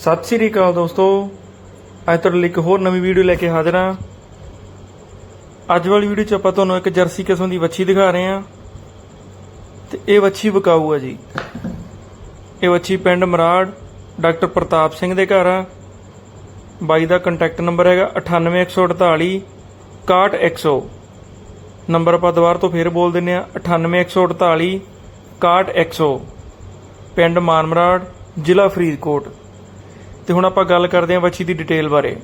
ਸਤਿ ਸ੍ਰੀ ਅਕਾਲ ਦੋਸਤੋ। ਅੱਜ ਤੁਹਾਡੇ ਲਈ ਇੱਕ ਹੋਰ ਨਵੀਂ ਵੀਡੀਓ ਲੈ ਕੇ ਹਾਜ਼ਰ ਹਾਂ। ਅੱਜ ਵਾਲੀ ਵੀਡੀਓ 'ਚ ਆਪਾਂ ਤੁਹਾਨੂੰ ਇੱਕ ਜਰਸੀ ਕਿਸਮ ਦੀ ਵੱਛੀ ਦਿਖਾ ਰਹੇ ਹਾਂ। ਤੇ ਇਹ ਵੱਛੀ ਬਕਾਊ ਹੈ ਜੀ। ਇਹ ਵੱਛੀ ਪਿੰਡ ਮਰਾੜ, ਡਾਕਟਰ ਪ੍ਰਤਾਪ ਸਿੰਘ ਦੇ ਘਰ ਆ। ਬਾਈ ਦਾ ਕੰਟੈਕਟ ਨੰਬਰ ਹੈਗਾ 98148 6100 ਨੰਬਰ ਆਪਾਂ ਦੁਬਾਰਾ ਤੋਂ ਫੇਰ ਬੋਲ ਦਿੰਨੇ ਆ 98148 6100 ਪਿੰਡ ਮਾਨਮਰਾੜ ਜ਼ਿਲ੍ਹਾ ਫਰੀਦਕੋਟ। ਤੇ ਹੁਣ ਆਪਾਂ ਗੱਲ ਕਰਦੇ ਹਾਂ ਵੱਛੀ ਦੀ ਡਿਟੇਲ ਬਾਰੇ।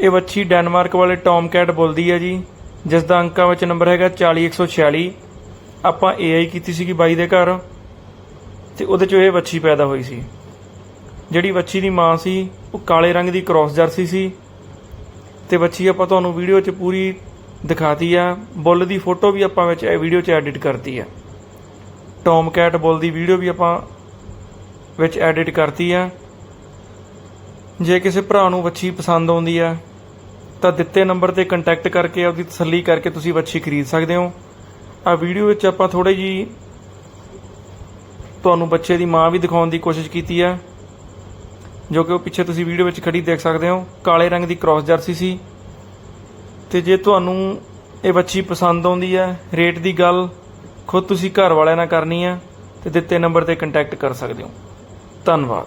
ਇਹ ਵੱਛੀ ਡੈਨਮਾਰਕ ਵਾਲੇ ਟੌਮ ਕੈਟ ਬੋਲਦੀ ਹੈ ਜੀ ਜਿਸ ਦਾ ਅੰਕਾਂ ਵਿੱਚ ਨੰਬਰ ਹੈਗਾ 40146 ਆਪਾਂ ਏਆਈ ਕੀਤੀ ਸੀਗੀ ਬਾਈ ਦੇ ਘਰ, ਤੇ ਉਹਦੇ ਚੋਂ ਇਹ ਵੱਛੀ ਪੈਦਾ ਹੋਈ ਸੀ। ਜਿਹੜੀ ਵੱਛੀ ਦੀ ਮਾਂ ਸੀ, ਉਹ ਕਾਲੇ ਰੰਗ ਦੀ ਕ੍ਰਾਸ ਜਰਸੀ ਸੀ। ਤੇ ਵੱਛੀ ਆਪਾਂ ਤੁਹਾਨੂੰ ਵੀਡੀਓ 'ਚ ਪੂਰੀ ਦਿਖਾਤੀ ਆ, ਬੁੱਲ ਦੀ ਫੋਟੋ ਵੀ ਆਪਾਂ ਵਿੱਚ ਇਹ ਵੀਡੀਓ 'ਚ ਐਡਿਟ ਕਰਤੀ ਆ। ਟੌਮ ਕੈਟ ਬੁੱਲ ਦੀ ਵੀਡੀਓ ਵੀ ਆਪਾਂ ਵਿੱਚ ਐਡਿਟ ਕਰਤੀ ਆ। ਜੇ ਕਿਸੇ ਭਰਾ ਨੂੰ ਵੱਛੀ ਪਸੰਦ ਆਉਂਦੀ ਹੈ ਤਾਂ ਦਿੱਤੇ ਨੰਬਰ ਤੇ ਕੰਟੈਕਟ ਕਰਕੇ ਆਪਦੀ ਤਸੱਲੀ ਕਰਕੇ ਤੁਸੀਂ ਵੱਛੀ ਖਰੀਦ ਸਕਦੇ ਹੋ। ਆ ਵੀਡੀਓ ਵਿੱਚ ਆਪਾਂ ਥੋੜੀ ਜੀ ਤੁਹਾਨੂੰ ਬੱਚੇ ਦੀ ਮਾਂ ਵੀ ਦਿਖਾਉਣ ਦੀ ਕੋਸ਼ਿਸ਼ ਕੀਤੀ ਹੈ ਜੋ ਕਿ ਉਹ ਪਿੱਛੇ ਤੁਸੀਂ ਵੀਡੀਓ ਵਿੱਚ ਖੜੀ ਦੇਖ ਸਕਦੇ ਹੋ। ਕਾਲੇ ਰੰਗ ਦੀ ਕ੍ਰਾਸ ਜਰਸੀ ਸੀ। ਤੇ ਜੇ ਤੁਹਾਨੂੰ ਇਹ ਬੱਚੀ ਪਸੰਦ ਆਉਂਦੀ ਹੈ ਰੇਟ ਦੀ ਗੱਲ ਖੁਦ ਤੁਸੀਂ ਘਰ ਵਾਲਿਆਂ ਨਾਲ ਕਰਨੀ ਹੈ ਤੇ ਦਿੱਤੇ ਨੰਬਰ ਤੇ ਕੰਟੈਕਟ ਕਰ ਸਕਦੇ ਹੋ। ਧੰਨਵਾਦ।